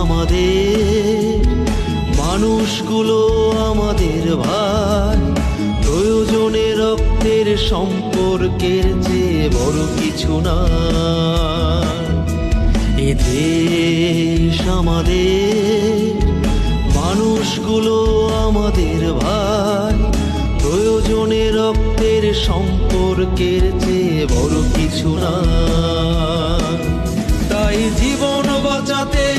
আমাদের মানুষগুলো আমাদের সম্পর্কের চেয়ে বড় কিছু না আমাদের। মানুষগুলো আমাদের ভাই। প্রয়োজনে রক্তের সম্পর্কের চেয়ে বড় কিছু না। তাই জীবন বাঁচাতে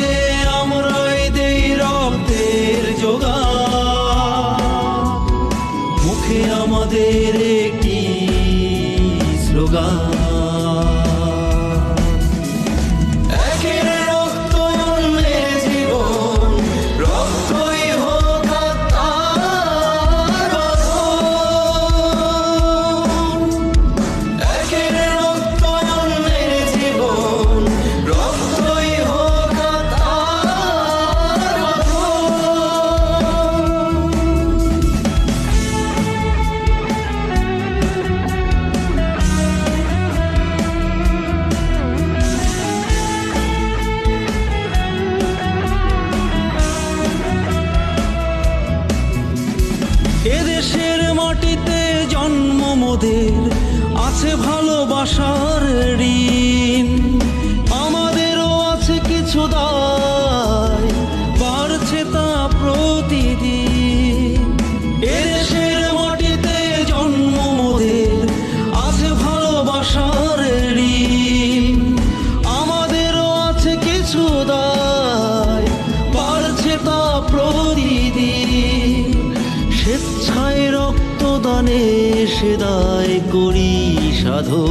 আমরা দেই রক্তের যোগান। মুখে আমাদের একটি স্লোগান। মাটিতে জন্ম মোদের, আছে ভালোবাসার ঋণ। আমাদেরও আছে কিছু দায়, বাড়ছে তা প্রতিদিন। এদেশের মাটিতে জন্ম মোদের, আছে ভালোবাসার ঋণ। আমাদেরও আছে কিছু দায়, বাড়ছে তা প্রতিদিন। গণেশ দায় করি সাধু।